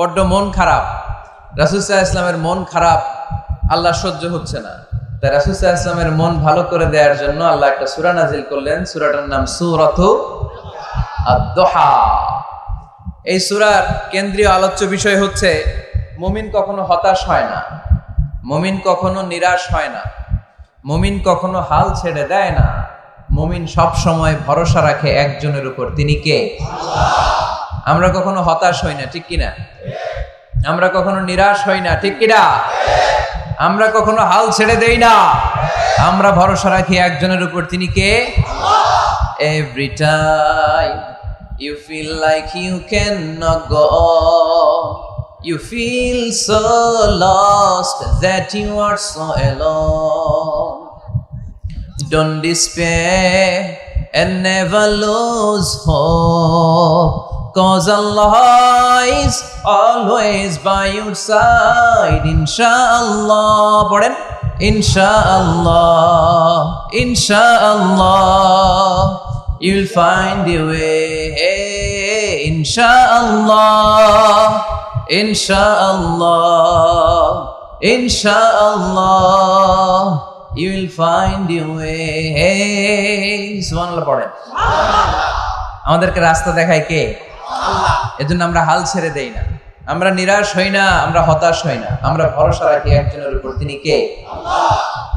বড্ড মন খারাপ। রাসুসাহ ইসলামের মন খারাপ, আল্লাহ সহ্য হচ্ছে না। তাই রাসুসাহ ইসলামের মন ভালো করে দেওয়ার জন্য আল্লাহ একটা সুরা নাজিল করলেন। সুরাটার নাম আদ-দোহা। এই সুরার কেন্দ্রীয় আলোচ্য বিষয় হচ্ছে, মুমিন কখনো হতাশ হয় না, মুমিন কখনো নিরাশ হয় না, মুমিন কখনো হাল ছেড়ে দেয় না। মুমিন সব সময় ভরসা রাখে একজনের উপর। তিনি কে? আমরা কখনো হতাশ হই না, ঠিক কিনা? আমরা কখনো নিরাশ হই না, ঠিক কিনা? আমরা কখনো হাল ছেড়ে দেই না। আমরা ভরসা রাখি একজনের উপর, তিনি কে? Every time you feel like you can not go you feel so lost that you are so alone Don't despair and never lose hope. Cause Allah is always by your side. Inshallah. পড়েন Inshallah. Inshallah. You'll find your way. Inshallah. Inshallah. Inshallah. You will find your way. সুবহানাল্লাহ পড়েন আমাদেরকে রাস্তা দেখায় কে এজন্য আমরা হাল ছেড়ে দেই না। আমরা নিরাশ হই না আমরা হতাশ হই না। আমরা ভরসা রাখি একজনের উপর তিনি কে?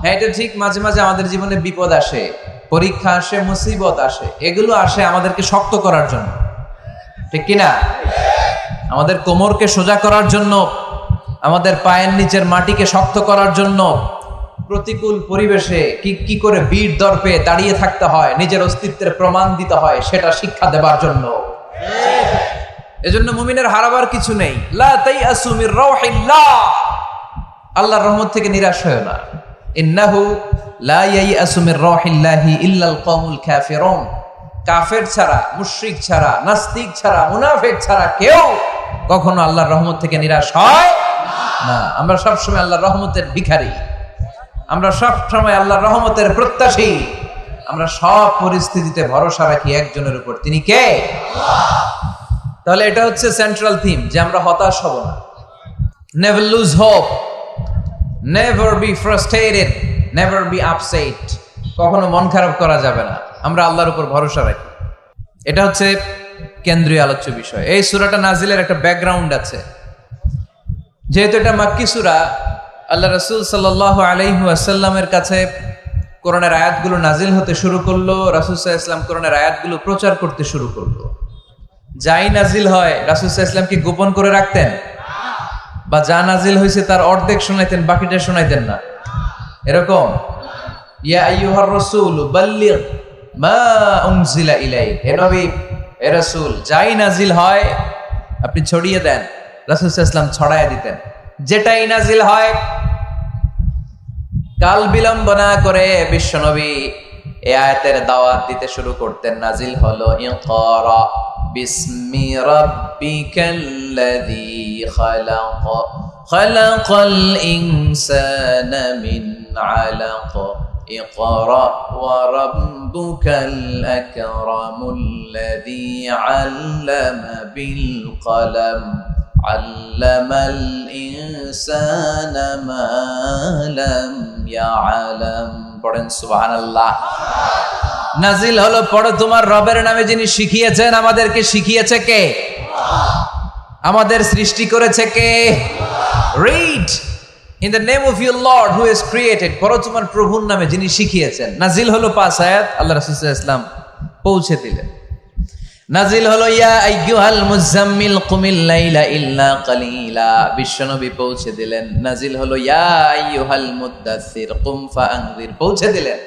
হ্যাঁ এটা ঠিক মাঝে মাঝে আমাদের জীবনে বিপদ আসে পরীক্ষা আসে মুসিবত আসে এগুলো আসে আমাদেরকে শক্ত করার জন্য। ঠিক কিনা? আমাদের কোমরকে সোজা করার জন্য আমাদের পায়ের নিচের মাটিকে শক্ত করার জন্য প্রতিকূল পরিবেশে কি কি করে বীর দর্পে দাঁড়িয়ে থাকতে হয় নিজের অস্তিত্বের প্রমাণ দিতে হয় সেটা শিক্ষা দেবার জন্য। এজন্য মুমিনের হারাবার কিছু নেই। লা রাউহিল্লাহ। আল্লাহর রহমত থেকে নিরাশ হয় না। লা ইয়াইয়াসু মির রাউহিল্লাহি ইল্লাল কাফিরুন। কাফের ছাড়া ছাড়া, নাস্তিক ছাড়া ছাড়া কেউ কখনো আল্লাহর থেকে নিরাশ হয় না। আমরা সবসময় আল্লাহর রহমতের ভিখারি। আমরা সব সময় আল্লাহর রহমতের প্রত্যাশী। আমরা সব পরিস্থিতিতে ভরসা রাখি একজনের উপর। তিনি কে? তাহলে এটা হচ্ছে সেন্ট্রাল থিম যে আমরা হতাশ হব না। Never lose hope never be frustrated never be upset কখনো মন খারাপ করা যাবে না। আমরা আল্লাহর উপর ভরসা রাখি। এটা হচ্ছে কেন্দ্রীয় আলোচ্য বিষয়। এই সুরাটা নাজিলের একটা ব্যাকগ্রাউন্ড আছে। যেহেতু এটা মাক্কি সুরা, আল্লাহ রসুল সাল্লাহ আলাইহু আসাল্লামের কাছে কোরআনের আয়াতগুলো নাজিল হতে শুরু করল রাসুলসাহ ইসলাম কোরআনের আয়াতগুলো প্রচার করতে শুরু করল। যাই নাজিল হয় রাসুলসাহ ইসলামকে গোপন করে রাখতেন? বা যা নাজিল হয়েছে তার অর্ধেক শোনাইতেন, বাকিটা শোনাইতেন না। এরকম? ইয়া আইয়ুহার রাসূল, বাল্লিগ মা যাই নাজিল হয়, আপনি ছড়িয়ে দেন, রাসূল সাল্লাল্লাহু ছড়ায় দিতেন। যেটাই নাজিল হয়, কাল বিলম্ব না করে বিশ্বনবী এ আয়াতের দাওয়াত দিতে শুরু করতেন নাজিল হলো ইকরা বিসমি রাব্বিকাল্লাযী খালাক খালাকাল ইনসানা মিন আলাক اقرأ وربك الأكرم الذي علم بالقلم علم الإنسان ما لم يعلم পড়েন, সুবহানাল্লাহ। নাজিল হলো পড়ো, তোমার রবের নামে যিনি শিখিয়েছেন, আমাদেরকে শিখিয়েছে কে? আমাদের সৃষ্টি করেছে কে? Read in the name of your Lord who is created পড়ো, তোমার প্রভুর নামে যিনি শিখিয়েছেন। নাজিল হলো পাঁচ আয়াত, আল্লাহ রাসুল ইসলাম পৌঁছে দিলেন। নাজিল হলো, ইয়া আইয়ুহাল মুজাম্মিল কুমিল লাইলা ইল্লা কালিলা। বিশ্বনবী পৌঁছে দিলেন। নাজিল হলো, ইয়া আইয়ুহাল মুদ্দাসসির কুম ফাআনজির পৌঁছে দিলেন।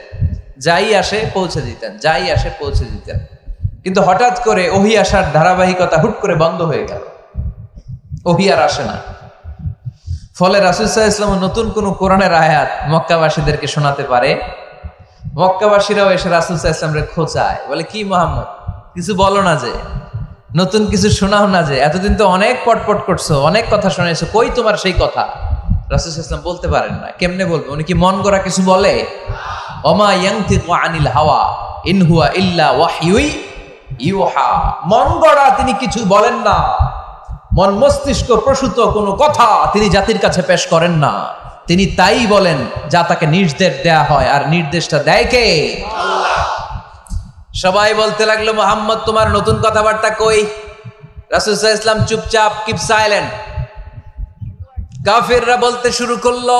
যাই আসে, পৌঁছে দিতেন। যাই আসে, পৌঁছে দিতেন। কিন্তু হঠাৎ করে ওহি আসার ধারাবাহিকতা হুট করে বন্ধ হয়ে গেল। ওহি আর আসে না। ফলে রাসুল সাহা ইসলাম নতুন কোন কোরআনের আয়াত মক্কাবাসীদেরকে শোনাতে পারে। মক্কাবাসীরাও এসে রাসুল সাহা ইসলামরে খোঁচায়। বলে, কি মোহাম্মদ কিছু বলো না যে, নতুন কিছু শোনাও না যে, এতদিন তো অনেক পটপট করছ, অনেক কথা শোনাইছো কই তোমার সেই কথা? রাসুল ইসলাম বলতে পারেন না, কেমনে বলবে? উনি কি মন গড়া কিছু বলে? অমা ইয়াংতিকু আনিল হাওয়া, ইন হুয়া ইল্লা ওয়াহয়ুই ইউহা। মন গড়া তিনি কিছু বলেন না, মন মস্তিষ্ক প্রসূত কোনো কথা তিনি জাতির কাছে পেশ করেন না। তিনি তাই বলেন, যা তাকে নির্দেশ দেয়া হয়, আর নির্দেশটা দেয় কে? সবাই বলতে লাগল, মোহাম্মদ, তোমার নতুন কথাবার্তা কই? রাসুল ইসলাম চুপচাপ কিপ সাইলেন্ট কাফিররা বলতে শুরু করল,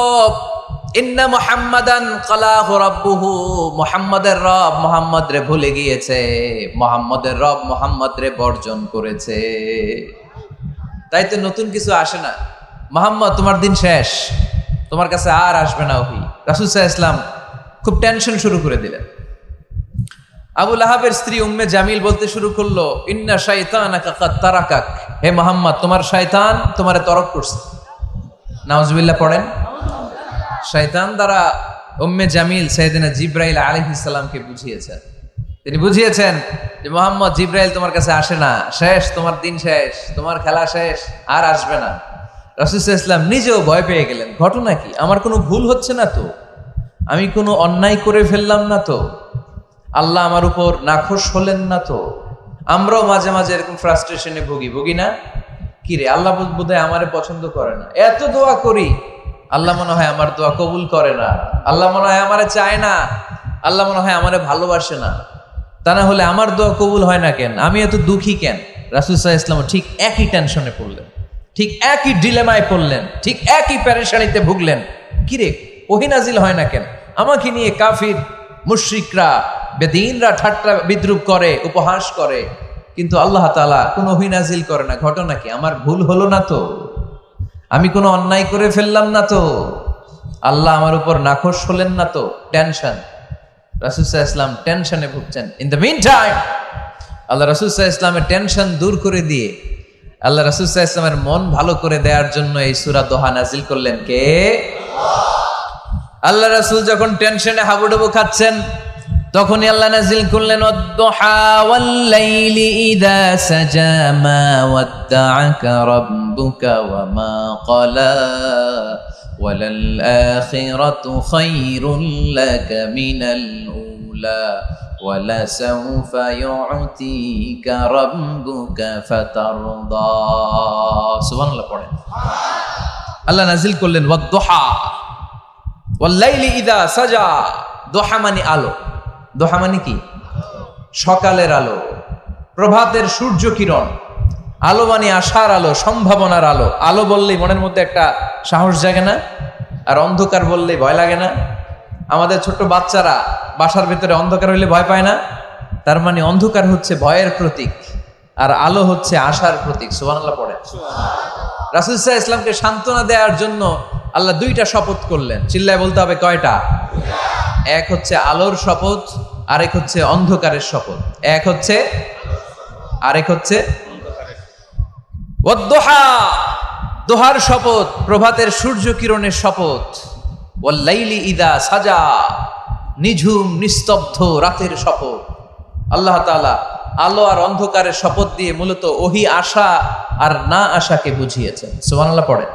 ইন্না মুহাম্মাদান কালাহু রাব্বুহু। মুহাম্মাদের রব মুহাম্মদ রে ভুলে গিয়েছে। মুহাম্মদের রব মুহাম্মদ রে বর্জন করেছে। তাই তো নতুন কিছু আসে না। মোহাম্মদ, তোমার দিন শেষ। তোমার কাছে আর আসবে না ওহি। রাসুল ইসলাম খুব টেনশন শুরু করে দিলেন। আবুল আহাবের স্ত্রী উম্মে জামিল বলতে শুরু করল, ইন্না শাইতান তারাকাক। হে মোহাম্মদ, তোমার শয়তান তোমারে তরক করছে। নাউজবিল্লাহ পড়েন। শয়তান দ্বারা উম্মে জামিল সৈয়দিনা জিব্রাইল আলাইহিস সালামকে বুঝিয়েছেন তিনি বুঝিয়েছেন যে, মোহাম্মদ, জিব্রাইল তোমার কাছে আসে না। শেষ, তোমার দিন শেষ, তোমার খেলা শেষ, আর আসবে না। রাসুল ইসলাম নিজেও ভয় পেয়ে গেলেন, ঘটনা কি? আমার কোনো ভুল হচ্ছে না তো? আমি কোনো অন্যায় করে ফেললাম না তো? আল্লাহ আমার উপর নাখোশ হলেন না তো। আমরাও মাঝে মাঝে এরকম ফ্রাস্ট্রেশনে ভুগি ভুগি না? কি রে, আল্লাহ বোধহয় আমারে পছন্দ করে না। এত দোয়া করি, আল্লাহ মনে হয় আমার দোয়া কবুল করে না। আল্লাহ মনে হয় আমারে চায় না। আল্লাহ মনে হয় আমারে ভালোবাসে না। তা না হলে আমার দোয়া কবুল হয় না কেন? আমি এত দুঃখী কেন? রাসুল সাহা ইসলাম ঠিক একই টেনশনে পড়লেন। ঠিক একই ডিলেমায় পড়লেন। ঠিক একই প্যারেশানিতে ভুগলেন। কিরে ওহিনাজিল হয় না কেন? আমাকে নিয়ে কাফির, মুশ্রিকরা বেদিনরা ঠাট্টা বিদ্রুপ করে, উপহাস করে, কিন্তু আল্লাহ তালা কোনো অহিনাজিল করে না। ঘটনা কি? আমার ভুল হলো না তো? আমি কোনো অন্যায় করে ফেললাম না তো? আল্লাহ আমার উপর নাখোশ হলেন না তো? টেনশন। রাসুসাহ ইসলাম টেনশনে ভুগছেন। ইন দ্য মিন টাইম আল্লাহ রাসুসাহ ইসলামের টেনশন দূর করে দিয়ে, আল্লাহ রাসুসাহ ইসলামের মন ভালো করে দেওয়ার জন্য এই সুরা দোহা নাজিল করলেন। কে? আল্লাহ রাসুল যখন টেনশনে হাবুডুবু খাচ্ছেন তখনই আল্লাহ নাজিল করলেন অদ্দোহা ওয়াল্লাইলি ইদা সাজা মা ওয়াদ্দাআকা রাব্বুকা ওয়া মা ক্বালা وللآخرة خير لك من الأولى ولسوف يعطيك ربك فترضى سبحان الله পড়েন আল্লাহ নাজিল করলেন ওয়াদ্দোহা ওয়াল্লাইলি ইদা সাজা দোহা মানে আলো দোহা মানে কি? সকালের আলো, প্রভাতের সূর্য কিরণ আলো মানে আশার আলো, সম্ভাবনার আলো। আলো বললেই মনের মধ্যে একটা সাহস জাগে না, আর অন্ধকার বললেই ভয় লাগে না। আমাদের ছোট্ট বাচ্চারা বাসার ভিতরে অন্ধকার হইলে ভয় পায় না। তার মানে অন্ধকার হচ্ছে ভয়ের প্রতীক, আর আলো হচ্ছে আশার প্রতীক। সুবহানাল্লাহ পড়ে রাসুল সাহা ইসলামকে সান্ত্বনা দেওয়ার জন্য আল্লাহ দুইটা শপথ করলেন। চিল্লায় বলতে হবে কয়টা? এক হচ্ছে আলোর শপথ, আরেক হচ্ছে অন্ধকারের শপথ। এক হচ্ছে, আরেক হচ্ছে দোহার শপথ, প্রভাতের সূর্য কিরণের শপথ। ওয়াল্লাইলি ইদা সাজা, নিঝুম, নিস্তব্ধ রাতের শপথ। আল্লাহ তাআলা আলো আর অন্ধকারের শপথ দিয়ে মূলত ওহি আশা আর না আশাকে বুঝিয়েছেন। সুবহানাল্লাহ পড়ে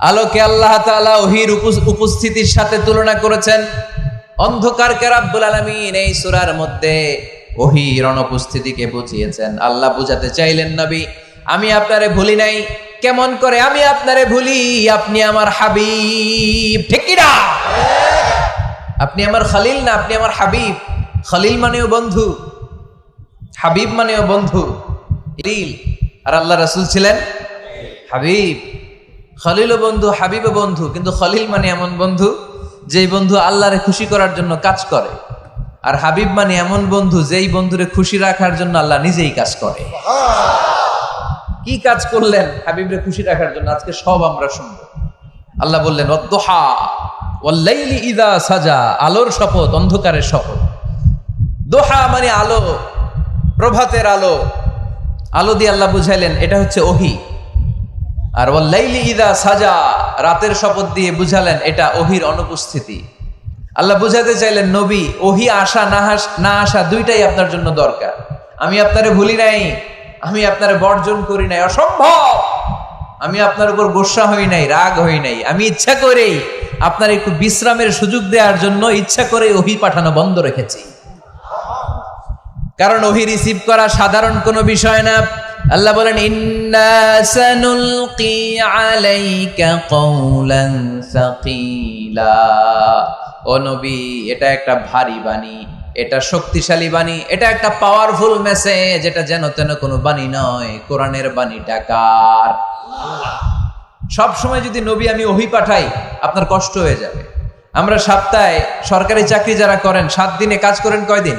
আলোকে আল্লাহ তাআলা ওহির উপস- উপস্থিতির সাথে তুলনা করেছেন। অন্ধকারকে রাব্বুল আলামিন এই সূরার মধ্যে ওহির অনুপস্থিতিকে বুঝিয়েছেন। আল্লাহ বুঝাতে চাইলেন নবী আমি আপনারে ভুলি নাই। কেমন করে আমি আপনারে ভুলি? আপনি আমার হাবিব। ঠিক না? আপনি আমার খালিল না? আপনি আমার হাবিব। খালিল মানেও বন্ধু। হাবিব মানেও বন্ধু। ইরিল আর আল্লাহ রাসূল ছিলেন? হাবিব। খলিলও বন্ধু হাবিবও বন্ধু কিন্তু খলিল মানে এমন বন্ধু যেই বন্ধু আল্লাহরে খুশি করার জন্য কাজ করে। আর হাবিব মানে এমন বন্ধু যেই বন্ধুরে খুশি রাখার জন্য আল্লাহ নিজেই কাজ করে। কি কাজ করলেন হাবিবরে খুশি রাখার জন্য? আজকে সব আমরা শুনব। আল্লাহ বললেন অদ্দোহা ওয়াল্লাইলি ইদা সাজা আলোর শপথ অন্ধকারের শপথ। দোহা মানে আলো। প্রভাতের আলো। আলো দিয়ে আল্লাহ বুঝাইলেন, এটা হচ্ছে ওহি। আর ওয়াল্লাইলি ইদা সাজা, রাতের শপথ দিয়ে বুঝালেন, এটা ওহির অনুপস্থিতি। আল্লাহ বুঝাতে চাইলেন, নবী, ওহি আসা, না না আসা দুইটাই আপনার জন্য দরকার। আমি আপনারে ভুলি নাই, আমি আপনারে বর্জন করি নাই, অসম্ভব! আমি আপনার উপর গোসা হই নাই, রাগ হই নাই, আমি ইচ্ছা করেই আপনার একটু বিশ্রামের সুযোগ দেওয়ার জন্য ইচ্ছা করে ওহি পাঠানো বন্ধ রেখেছি। কারণ ওহি রিসিভ করা সাধারণ কোনো বিষয় না। আল্লাহ বলেন এটা একটা ভারী বাণী, এটা শক্তিশালী বাণী, এটা একটা পাওয়ারফুল মেসেজ এটা যেন তেন কোনো বাণী নয়। কোরআনের বাণীটা কার? সব সময় যদি নবী আমি ওহি পাঠাই, আপনার কষ্ট হয়ে যাবে। আমরা সপ্তাহে সরকারি চাকরি যারা করেন, সাত দিনে কাজ করেন কয়দিন?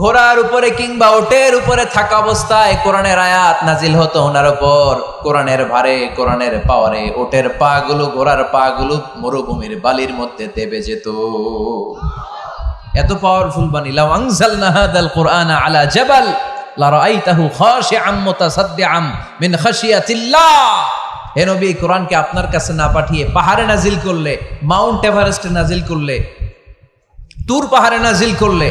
ঘোড়ার উপরে কিংবা ওটের উপরে থাকা অবস্থায় কোরআনের আয়াত নাজিল হতো ওনার উপর। কোরআনের ভারে, কোরআনের পাওয়ারে ওটের পা গুলো ঘোড়ার পা গুলো মরুভূমির বালির মধ্যে দেবে যেত। এত পাওয়ারফুল বাণী। লাউ আনজালনা হাদাল কোরআন আলা জাবাল লারাআইতাহু খাশিআম মুতাসাদ্দিআম মিন খাশিয়াতিল্লাহ। হে নবী, কোরআনকে আপনার কাছে না পাঠিয়ে পাহাড়ে নাজিল করলে, মাউন্ট এভারেস্টে নাজিল করলে, তুর পাহাড়ে নাজিল করলে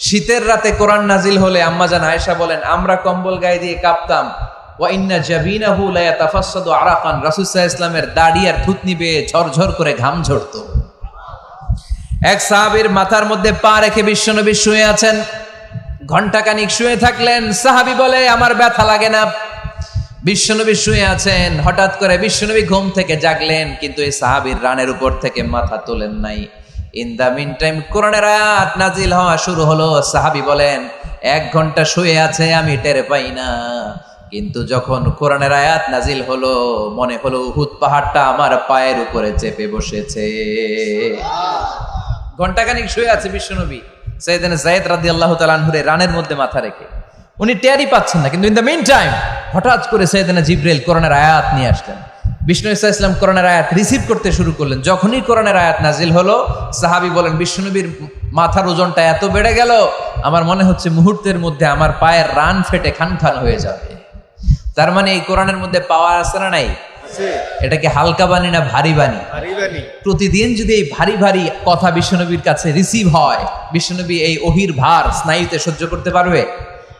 শীতের রাতে কোরআন নাজিল হলে আম্মা জান আয়েশা বলেন, আমরা কম্বল গায়ে দিয়ে কাঁপতাম। ওয়া ইন্না জাবিনাহু লা ইয়াতাফাসসাদু আরাকান। রাসূল ইসলামের দাড়ি আর থুতনি বেয়ে ঝরঝর করে ঘাম ঝরতো। এক সাহাবীর মাথার মধ্যে পা রেখে বিশ্বনবী শুয়ে আছেন। ঘন্টাখানিক শুয়ে থাকলেন। সাহাবী বলে, আমার ব্যথা লাগে না। বিশ্বনবী শুয়ে আছেন। হঠাৎ করে বিশ্বনবী ঘুম থেকে জাগলেন, কিন্তু এই সাহাবীর রানের উপর থেকে মাথা তোলেন নাই। ইন দা মিন টাইম কোরআনের আয়াত নাজিল হওয়া শুরু হলো। সাহাবী বলেন এক ঘণ্টা শুয়ে আছে আমি টের পাই না। কিন্তু যখন কোরআনের আয়াত নাজিল হলো মনে হলো উহুদ পাহাড়টা আমার পায়ের উপরে চেপে বসেছে। ঘন্টাখানিক শুয়ে আছে বিশ্বনবী। সৈয়দান জায়েদ রাদিয়াল্লাহু তাআলা আনহুরে রানের মধ্যে মাথা রেখে। উনি টেরই পাচ্ছেন না। কিন্তু ইন দ্য মিন টাইম হঠাৎ করে সৈয়দানা জিব্রাইল কোরআনের আয়াত নিয়ে আসলেন। বিষ্ণু ইসা ইসলাম কোরআনের আয়াত রিসিভ করতে শুরু করলেন। যখনই কোরআনের আয়াত নাজিল হলো সাহাবি বলেন বিষ্ণুনবীর মাথার ওজনটা এত বেড়ে গেল আমার মনে হচ্ছে মুহূর্তের মধ্যে আমার পায়ের রান ফেটে খান খান হয়ে যাবে। তার মানে এই কোরআনের মধ্যে পাওয়ার আছে না নাই? এটাকে হালকা বাণী না ভারী বাণী? প্রতিদিন যদি এই ভারী ভারী কথা বিশ্বনবীর কাছে রিসিভ হয় বিশ্বনবী এই অহির ভার স্নায়ুতে সহ্য করতে পারবে?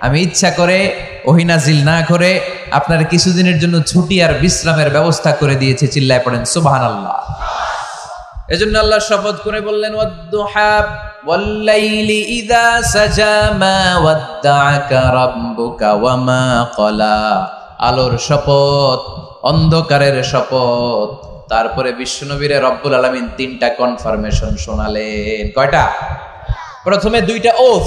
আমি ইচ্ছা করে, ওহিনাজিল না করে আপনার কিছুদিনের জন্য ছুটি আর বিশ্রামের ব্যবস্থা করে দিয়েছে চিল্লায় পড়েন সুবাহান আল্লাহ এজন্য আল্লাহ শপথ করে বললেন আলোর শপথ, অন্ধকারের শপথ। তারপরে বিশ্বনবীরে রব্বুল আলামিন তিনটা কনফার্মেশন শোনালেন। কয়টা? প্রথমে দুইটা ওথ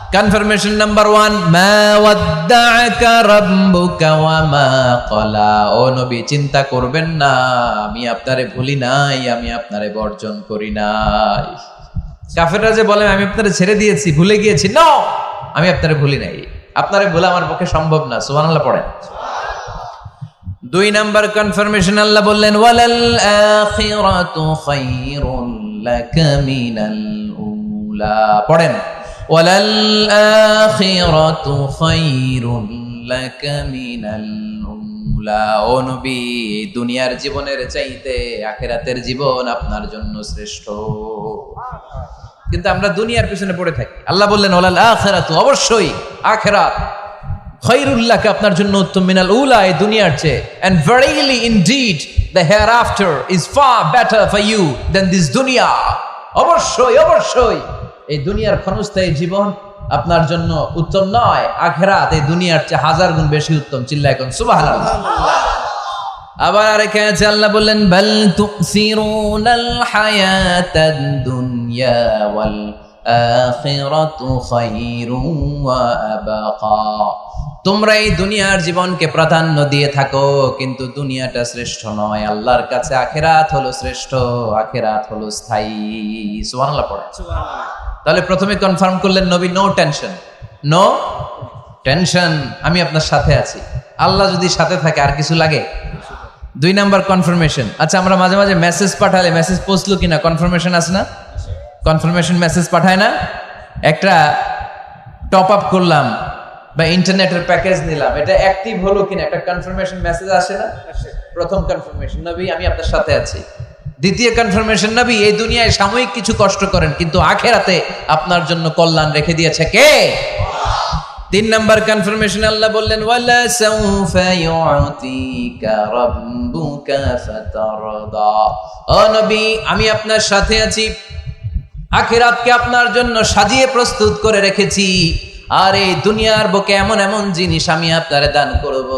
কনফার্মেশন নাম্বার ওয়ান মা ওয়াদ্দাআকা রাব্বুকা ওয়া মা ক্বালা ও নবী, চিন্তা করবেন না, আমি আপনারে ভুলি নাই, আমি আপনারে বর্জন করি নাই। কাফেররা যে বলে, আমি আপনারে ছেড়ে দিয়েছি, ভুলে গিয়েছি। নো আমি আপনারে ভুলি নাই। আপনারে ভুলা আমার পক্ষে সম্ভব না, সুবহানাল্লাহ পড়েন। দুই নাম্বার কনফার্মেশন আল্লাহ বললেন, ওয়ালাল আখিরাতু খায়রুন লাকা মিনাল উলা। পড়েন। ওয়ালাল আখিরাতু খায়রুন لك من الأولى ও নবী এই দুনিয়ার জীবনের চাইতে আখেরাতের জীবন আপনার জন্য শ্রেষ্ঠ কিন্তু আমরা দুনিয়ার পিছনে পড়ে থাকি আল্লাহ বললেন ওলাল আখেরাত অবশ্যই আখেরাত খৈরুল্লাহকে আপনার জন্য উত্তম মিনাল উলা এই দুনিয়ার চেয়ে and verily indeed the hereafter is far better for you than this দুনিয়া অবশ্যই অবশ্যই এই দুনিয়ার ক্ষণস্থায়ী জীবন আপনার জন্য উত্তম নয়। আখেরাত এই দুনিয়ার চেয়ে হাজার গুণ বেশি উত্তম। চিল্লা এখন সুবহানাল্লাহ। আবার আরেকে আছে আল্লাহ বললেন, বাল তুসিরুনাল হায়াতাদ দুনিয়া ওয়াল আখিরাতু খায়রুন ওয়া আবাকা। তোমরা এই দুনিয়ার জীবনকে প্রাধান্য দিয়ে থাকো, কিন্তু দুনিয়াটা শ্রেষ্ঠ নয়। আল্লাহর কাছে আখেরাত হলো শ্রেষ্ঠ, আখেরাত হলো স্থায়ী। সুবহানাল্লাহ পড়ে তাহলে প্রথমে কনফার্ম করলেন নবী নো টেনশন নো টেনশন আমি আপনার সাথে আছি। আল্লাহ যদি সাথে থাকে আর কিছু লাগে? দুই নাম্বার কনফার্মেশন আচ্ছা আমরা মাঝে মাঝে মেসেজ পাঠালে মেসেজ পৌঁছলো কিনা কনফার্মেশন আছে না? কনফার্মেশন মেসেজ পাঠায় না? একটা টপ আপ করলাম বা ইন্টারনেটের প্যাকেজ নিলাম এটা অ্যাক্টিভ হলো কিনা একটা কনফার্মেশন মেসেজ আসে না? প্রথম কনফার্মেশন নবী আমি আপনার সাথে আছি। দ্বিতীয় কনফার্মেশন নবী, এই দুনিয়ায় সাময়িক কিছু কষ্ট করেন, কিন্তু আখেরাতে আপনার জন্য কল্যাণ রেখে দিয়েছে কে? তিন নাম্বার কনফার্মেশন আল্লাহ বললেন, ওয়ালা সাউফা ইউতিকা রাব্বুকা ফাতারদা। ও নবী, আমি আপনার সাথে আছি। আখিরাতকে আপনার জন্য সাজিয়ে প্রস্তুত করে রেখেছি। আর এই দুনিয়ার বুকে এমন এমন জিনিস আমি আপনারে দান করব,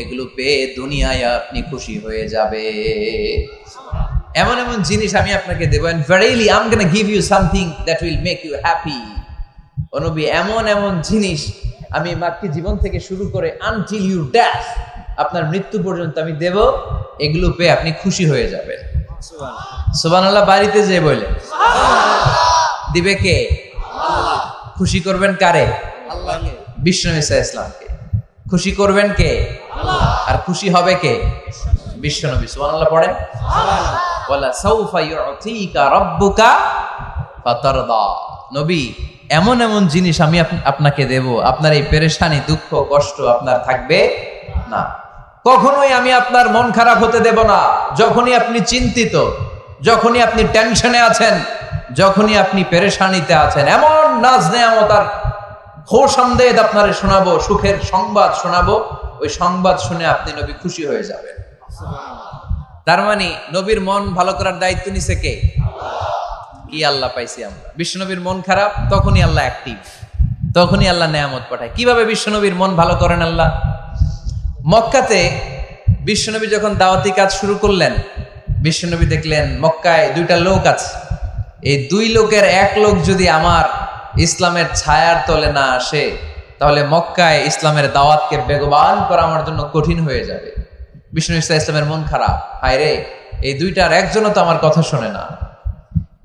এগুলো পেয়ে দুনিয়ায় আপনি খুশি হয়ে যাবে। এমন এমন জিনিস আমি আপনাকে দেবো and verily I am give you something that will make you happy অনবী এমন এমন জিনিস আমি মাক্কি জীবন থেকে শুরু করে আনটিল ইউ ড্যাথ আপনার মৃত্যু পর্যন্ত আমি দেব এগুলো পেয়ে আপনি খুশি হয়ে যাবেন। সোবান সুবহানাল্লাহ বাড়িতে যে বলে। দিবে কে? খুশি করবেন কারে? বিষ্ণু ইসা ইসলামকে। খুশি করবেন কে? আর খুশি হবে কে? বিশ্ব নবী। সুবহানাল্লাহ পড়েন। নবী, এমন এমন জিনিস আমি আপনাকে দেব, আপনার এই পেরেশানি, দুঃখ, কষ্ট আপনার থাকবে না। কখনোই আমি আপনার মন খারাপ হতে দেব না। যখনই আপনি চিন্তিত, যখনই আপনি টেনশনে আছেন, যখনই আপনি পেরেশানিতে আছেন, এমন নাজ নেয়ামত আর খোশামদেদ আপনারে শোনাবো, সুখের সংবাদ শোনাবো, ওই সংবাদ শুনে আপনি নবী খুশি হয়ে যাবেন। তার মানে নবীর মন ভালো করার দায়িত্ব নিছে কে? কি আল্লাহ পাইছি আমরা। বিশ্বনবীর মন খারাপ, তখনই আল্লাহ অ্যাক্টিভ তখনই আল্লাহ নেয়ামত পাঠায়। কীভাবে বিশ্বনবীর মন ভালো করেন আল্লাহ? মক্কাতে বিশ্বনবী যখন দাওয়াতি কাজ শুরু করলেন বিশ্বনবী দেখলেন, মক্কায় দুইটা লোক আছে। এই দুই লোকের এক লোক যদি আমার ইসলামের ছায়ার তলে না আসে, তাহলে মক্কায় ইসলামের দাওয়াতকে বেগবান করা আমার জন্য কঠিন হয়ে যাবে। বিষ্ণু ইসলাম ইসলামের মন খারাপ। হায় রে, এই দুইটার একজনও তো আমার কথা শোনে না।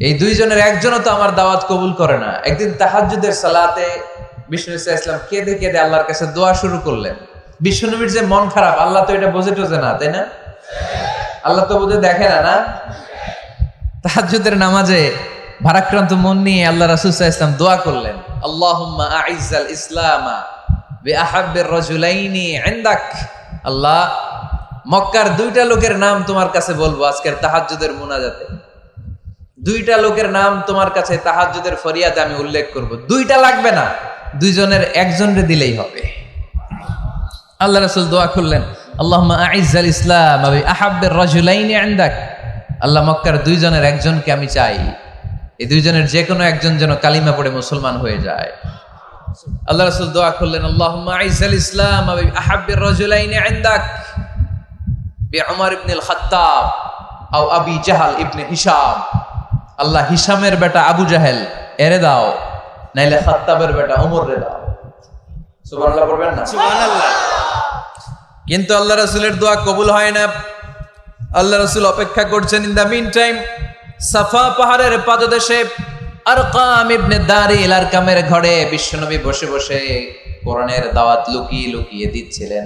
এই দুইজনের একজনও তো আমার দাওয়াত কবুল করে না। একদিন তাহাজ্জুদের সালাতে বিষ্ণু ইসলাম ইসলাম কেঁদে কেঁদে আল্লাহর কাছে দোয়া শুরু করলেন। বিশ্বনবীর যে মন খারাপ, আল্লাহ তো এটা বোঝে টোঝে না, তাই না? আল্লাহ তো বোঝে দেখে না না? তাহাজ্জুদের নামাজে ভারাক্রান্ত মন নিয়ে আল্লাহ রাসূল ইসলাম দোয়া করলেন, আল্লাহুম্মা আইজ্জাল ইসলামা বিআহাব্বির রাজুলাইনি আল্লাহ মক্কার দুইটা লোকের নাম তোমার কাছে বলব, আজকের তাহাজ্জুদের মুনাজাতে। দুইটা লোকের নাম তোমার কাছে তাহাজ্জুদের ফরিয়াদে আমি উল্লেখ করব। দুইটা লাগবে না, দুইজনের একজনরে দিলেই হবে। আল্লাহ রাসূল দোয়া করলেন, আল্লাহুম্মা আইজ্জাল ইসলাম, আবি আহাব্বির রাজুলাইনি ইনদাক। আল্লাহ মক্কার দুইজনের একজনকে আমি চাই। এই দুইজনের যে কোনো একজন যেন কালিমা পড়ে মুসলমান হয়ে যায়। আল্লাহ রাসূল দোয়া করলেন, আল্লাহুম্মা আইজ্জাল ইসলাম, আবি আহাব্বির রাজুলাইনি ইনদাক। বিউমর ইবনে আল খাত্তাব আও আবি জাহাল ইবনে হিশাম। আল্লাহ হিশামের বেটা আবু জাহেল এরে দাও নাইলে খাত্তাবের বেটা ওমর রে দাও। সুবহানাল্লাহ পড়বেন না? কিন্তু আল্লাহ রাসূলের দোয়া কবুল হয় না। আল্লাহ রাসূল অপেক্ষা করছেন ইন দা মিন টাইম সাফা পাহাড়ের পাদদেশে আরকাম ইবনে দারিল আরকামের ঘরে বিশ্বনবী বসে বসে কোরআনের দাওয়াত লুকিয়ে লুকিয়ে দিচ্ছিলেন।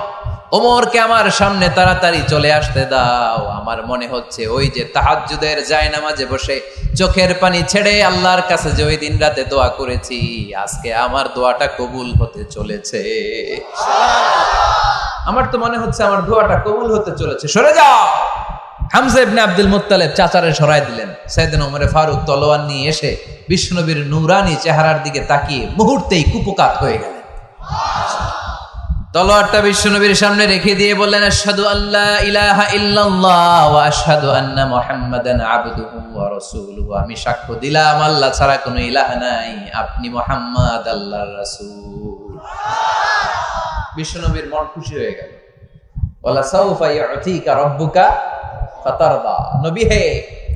ওমরকে আমার সামনে তাড়াতাড়ি চলে আসতে দাও। আমার মনে হচ্ছে ওই যে তাহাজ্জুদের জায়নামাজে বসে চোখের পানি ছেড়ে আল্লাহর কাছে যে ওই দিন রাতে দোয়া করেছি, আজকে আমার দোয়াটা কবুল হতে চলেছে। আমার তো মনে হচ্ছে আমার দোয়াটা কবুল হতে চলেছে। সরে যাও! হামজা ইবনে আব্দুল মুত্তালিব চাচারে সরাই দিলেন। সাইয়েদনা ওমরে ফারুক তলোয়ার নিয়ে এসে বিষ্ণুনবীর নূরানি চেহারার দিকে তাকিয়ে মুহূর্তেই কুপকাত হয়ে গেলেন। তলোয়ারটা বিশ্বনবীর সামনে রেখে দিয়ে বললেন, আশহাদু আল্লাহ ইলাহা ইল্লাল্লাহ ওয়া আশহাদু আন্না মুহাম্মাদান আবদুহু ওয়া রাসূলুহু। আমি সাক্ষ্য দিলাম, আল্লাহ ছাড়া কোনো ইলাহ নাই, আপনি মুহাম্মদ আল্লাহর রাসূল। বিশ্বনবীর মন খুশি হয়ে গেল। ওয়ালা সাউফা ইউতিকা রাব্বুকা ফাতারদা। নবী হে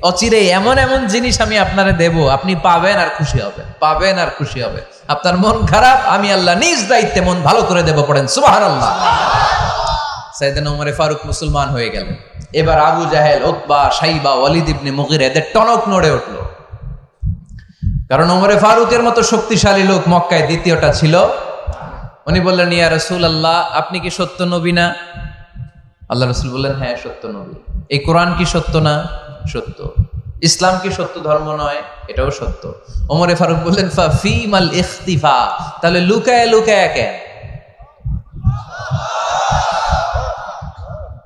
অচিরে এমন এমন জিনিস আমি আপনারে দেব, আপনি পাবেন আর খুশি হবেন, পাবেন আর খুশি হবেন। আপনার মন খারাপ, আমি আল্লাহ নিজ দায়িত্বে মন ভালো করে দেব পড়েন, সুবহানাল্লাহ। সাইয়েদনা ওমরে ফারুক মুসলমান হয়ে গেলেন। এবার আবু জাহেল, উতবা সাইবা ওয়ালিদ ইবনে মুগির এদের টনক নড়ে উঠল। কারণ ওমরে ফারুকের মতো শক্তিশালী লোক মক্কায় দ্বিতীয়টা ছিল। উনি বললেন, ইয়া রসুল আল্লাহ আপনি কি সত্য নবী না? আল্লাহ রসুল বললেন হ্যাঁ সত্য নবী। এই কোরআন কি সত্য না? সত্য। ইসলাম কি সত্য ধর্ম নয়? এটাও সত্য। ওমরে ফারুক বললেন, ফা ফি মাল ইখতিফা। তাহলে লুকায় লুকায় কেন?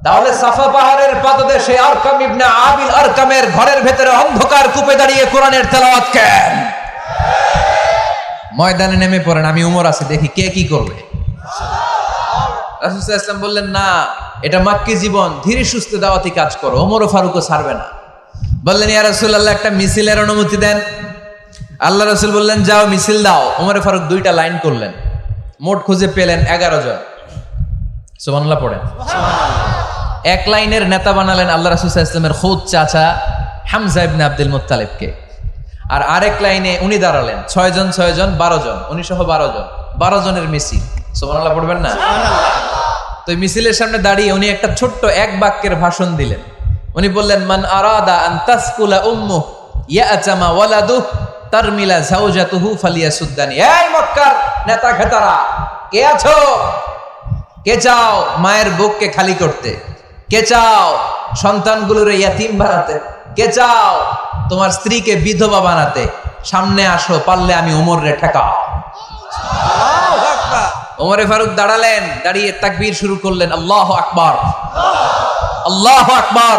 তাহলে সাফা পাহাড়ের পাদদেশে আরকাম ইবনে আবিল আরকামের ঘরের ভেতরে অন্ধকার কূপে দাঁড়িয়ে কোরআনের তেলাওয়াত কেন? ময়দানে নেমে পড়েন, আমি উমর আছি, দেখি কে কি করবে? রাসূল ইসলাম বললেন, না, এটা মাক্কি জীবন, ধীরে সুস্থে দাওয়াতি কাজ করো ওমর ফারুকও ছাড়বে না। বললেন ইয়া রাসূলুল্লাহ একটা মিছিলের অনুমতি দেন। আল্লাহ রাসূল বললেন যাও মিছিল দাও। ওমর ফারুক দুইটা লাইন করলেন। মোট খুঁজে পেলেন এগারো জন। সুবহানাল্লাহ পড়েন। এক লাইনের নেতা বানালেন আল্লাহ রাসূল সাল্লাল্লাহু আলাইহি ইসলামের খোদ চাচা হামজা ইবনে আব্দুল মুত্তালিবকে। আর আরেক লাইনে উনি দাঁড়ালেন। ছয় জন ছয় জন বারো জন। উনি সহ বারো জন। বারো জনের মিছিল। সুবহানাল্লাহ পড়বেন না? তো মিছিলের সামনে দাঁড়িয়ে উনি একটা ছোট্ট এক বাক্যের ভাষণ দিলেন। উনি বললেন মান আরাদা আন তাসকুলা উম্মু ইয়াতামা ওয়ালাদু তারমিলা জাওজাতুহু ফালিয়াসুদ্দানি। এই মক্কার নেতা খেতারা কে আছো? কে চাও মায়ের বুককে খালি করতে? কে চাও সন্তানগুলোর ইয়াতিম বানাতে? কে চাও তোমার স্ত্রীকে বিধবা বানাতে? সামনে আসো পারলে আমি ওমর রে ঠেকাও ওমরে ফারুক দাঁড়ালেন দাঁড়িয়ে তাকবীর শুরু করলেন আল্লাহ আকবার। আল্লাহ আকবার।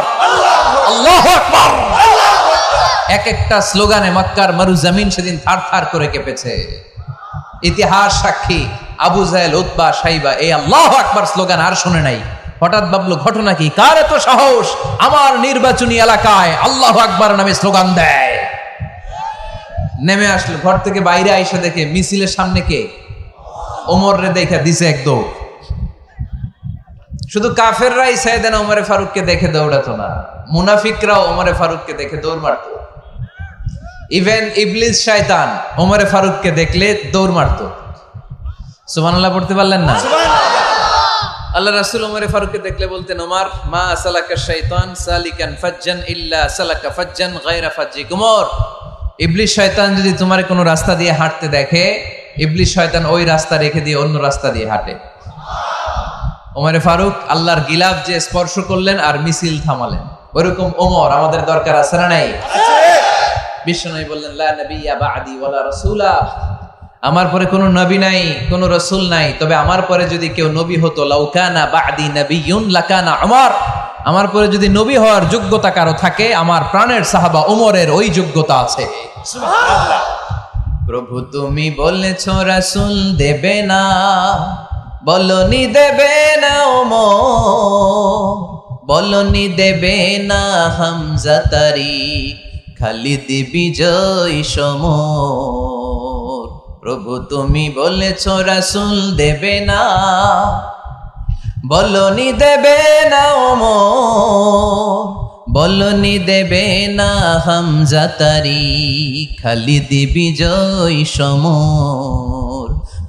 আল্লাহ আকবার। এক একটা স্লোগানে মক্কার মরু জমিন সেদিন থার থার করে কেঁপেছে। ইতিহাস সাক্ষী, আবু জাহেল, উতবা, সাইবা, এই আল্লাহ আকবার স্লোগান আর শুনে নাই। হঠাৎ ভাবলো, ঘটনা কি? কার এত সাহস? আমার নির্বাচনী এলাকায় আল্লাহ আকবার নামে স্লোগান দেয়। নেমে আসলো, ঘর থেকে বাইরে আইসা দেখে, মিছিলের সামনে কে? ওমর রে দেখা দিছে এক দৌড়। শুধু কাফেররাই সাইদেন ওমরে ফারুককে দেখে দৌড়াতো না মুনাফিকরাও ওমরে ফারুককে দেখে দৌড় মারতো। ইভেন ইবলিস শয়তান ওমরে ফারুককে দেখলে দৌড় মারতো। সুবহানাল্লাহ পড়তে পারলেন না? আল্লাহ রাসূল ওমরে ফারুককে দেখলে বলতেন ওমর মা সালাকা শাইতান সালিকান ফাজ্জান ইল্লা সালাকা ফাজ্জান গায়রা ফাজ্জি কুমর ইবলিস শয়তান যদি তোমার কোনো রাস্তা দিয়ে হাঁটতে দেখে ইবলিস শয়তান ওই রাস্তা রেখে দিয়ে অন্য রাস্তা দিয়ে হাঁটে। ওমরে ফারুক আল্লাহর গিলাফ যে স্পর্শ করলেন আর মিছিল থামালেন। ওরকম ওমর আমাদের দরকার আছে না নাই? বিশ্বনবী বললেন লা নবিয়্যা বা'দি ওয়ালা রাসূলা। আমার পরে কোনো নবী নাই কোনো রসুল নাই। তবে আমার পরে যদি কেউ নবী হতো লাউকানা বা'দি নবিয়্যুন লাকানা উমর আমার পরে যদি নবী হওয়ার যোগ্যতা কারও থাকে আমার প্রাণের সাহাবা ওমরের ওই যোগ্যতা আছে। প্রভু তুমি বলেছ রাসূল দেবে না। বলনি দেবে না ওমর, বলনি দেবে না হামজা তারি, খালিদ বিজয় সমর। প্রভু তুমি বলেছ রাসূল দেবে না, বলনি দেবে না ওমর, বলনি দেবে না হামজা তারি, খালিদ বিজয় সমর।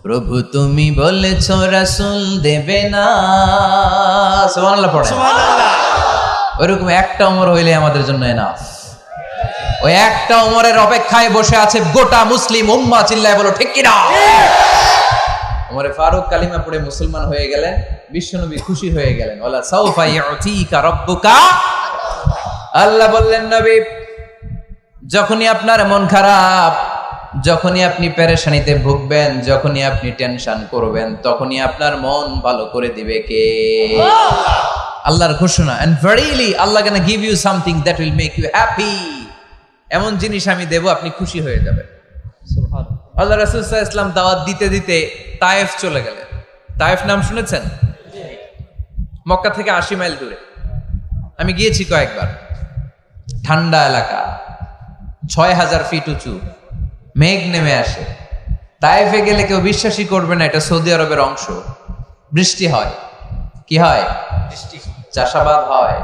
প্রভু তুমি বলেছ রাসুল দেবে না। সুবহানাল্লাহ পড়ে। ওইরকম একটা ওমর হইলে আমাদের জন্য এনাফ ওই একটা ওমরের অপেক্ষায় বসে আছে গোটা মুসলিম উম্মা চিল্লায় বলো ঠিক কিনা? ওমরে ফারুক কালিমা পড়ে মুসলমান হয়ে গেলেন বিশ্বনবী খুশি হয়ে গেলেন। ওলা সাউফা ইউতিকা রাব্বুকা। আল্লাহ বললেন নবী যখনই আপনার মন খারাপ যখনই আপনি প্যারেশানিতে ভুগবেন যখনই আপনি টেনশন করবেন তখনই আপনার মন ভালো করে দিবে কে? আল্লাহর ঘোষণা। And verily Allah can give you something that will make you happy এমন জিনিস আমি দেব আপনি খুশি হয়ে যাবেন। আল্লাহ রাসূল ইসলাম দাওয়াত দিতে দিতে তায়েফ চলে গেলেন। তায়েফ নাম শুনেছেন? মক্কা থেকে আশি মাইল দূরে। আমি গিয়েছি কয়েকবার। ঠান্ডা এলাকা। ছয় হাজার ফিট উঁচু। মেঘ নেমে আসে। তাইফে গেলে কেউ বিশ্বাসই করবে না এটা সৌদি আরবের অংশ। বৃষ্টি হয়। কি হয়? চাষাবাদ হয়।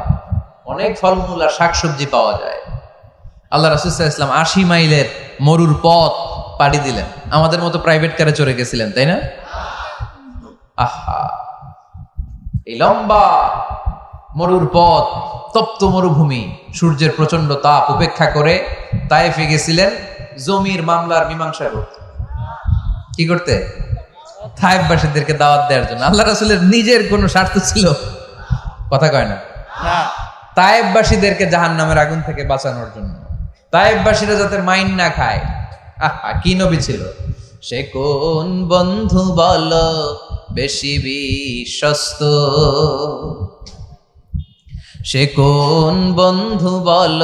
অনেক ফলমূল আর শাকসবজি পাওয়া যায়। আল্লাহ রাসুল্লাহ ইসলাম আশি মাইলের মরুর পথ পাড়ি দিলেন। আমাদের মতো প্রাইভেট কারে চড়ে গেছিলেন তাই না? আহা! এই লম্বা মরুর পথ তপ্ত মরুভূমি সূর্যের প্রচণ্ড তাপ উপেক্ষা করে তাইফে গেছিলেন। জমির মামলার মীমাংসা করতে। কি করতে? থাইফবাসীদেরকে দাওয়াত দেওয়ার জন্য। আল্লাহ রাসুলের নিজের কোনো স্বার্থ ছিল। কথা কয় না? তায়েববাসীদেরকে জাহান নামের আগুন থেকে বাঁচানোর জন্য। তায়েববাসীরা যাতে মাইন না খায়। আহা কি নবী ছিল? সে কোন বন্ধু বল বেশি বিশ্বস্ত? সে কোন বন্ধু বল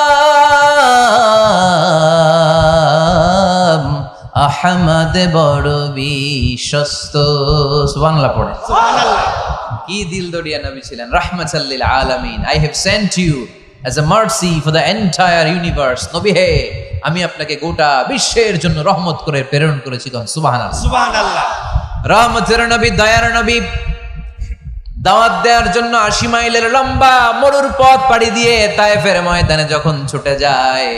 আহমদ বড় বিশ্বস্ত। বাংলা পড়ে। কি দিল দরিয়া নবী ছিলেন? রাহমাতাল্লিল আলামিন। I have sent you as a mercy for the entire universe নবী হে আমি আপনাকে গোটা বিশ্বের জন্য রহমত করে প্রেরণ করেছি সুবহানাল্লাহ। সুবহানাল্লাহ। রহমতের নবী দয়ার নবী দাওয়াত দেওয়ার জন্য আশি মাইলের লম্বা মরুর পথ পাড়ি দিয়ে তায়েফের ময়দানে যখন ছুটে যায়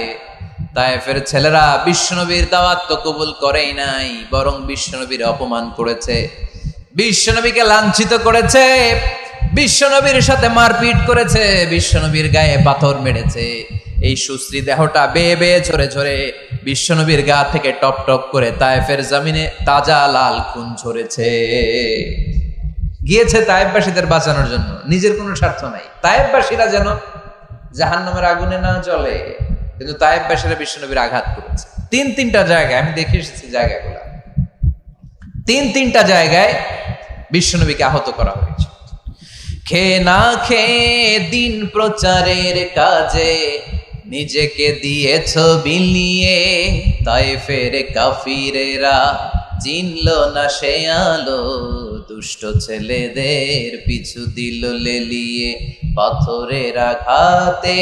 তায়েফের ছেলেরা বিশ্বনবীর দাওয়াত তো কবুল করেই নাই, বরং বিশ্বনবীর অপমান করেছে। বিশ্বনবীকে লাঞ্ছিত করেছে, বিশ্বনবীর সাথে মারপিট করেছে, বিশ্বনবীর গায়ে পাথর মেরেছে। এই সুশ্রী দেহটা বেয়ে বেয়ে ঝরে ঝরে বিশ্বনবীর গা থেকে টপ টপ করে তায়েফের জমিনে তাজা লাল খুন ঝরেছে। গিয়েছে তায়েববাসীদের বাঁচানোর জন্য, নিজের কোনো স্বার্থ নাই। তায়েববাসীরা যেন জাহান্নামের আগুনে না জ্বলে। কিন্তু তায়েববাসীরা বিশ্বনবীর আঘাত করেছে। তিন তিনটা জায়গায়, আমি দেখে এসেছি জায়গাগুলো। তিন তিনটা জায়গায় বিশ্বনবীকে আহত করা হয়েছে। খেয়ে না খেয়ে দিন প্রচারের কাজে নিজেকে দিয়েছ বিলিয়ে তাই ফের কাফিরেরা চিনল না সে আলো, দুষ্ট ছেলেদের পিছু দিল লেলিয়ে পাথরের আঘাতে।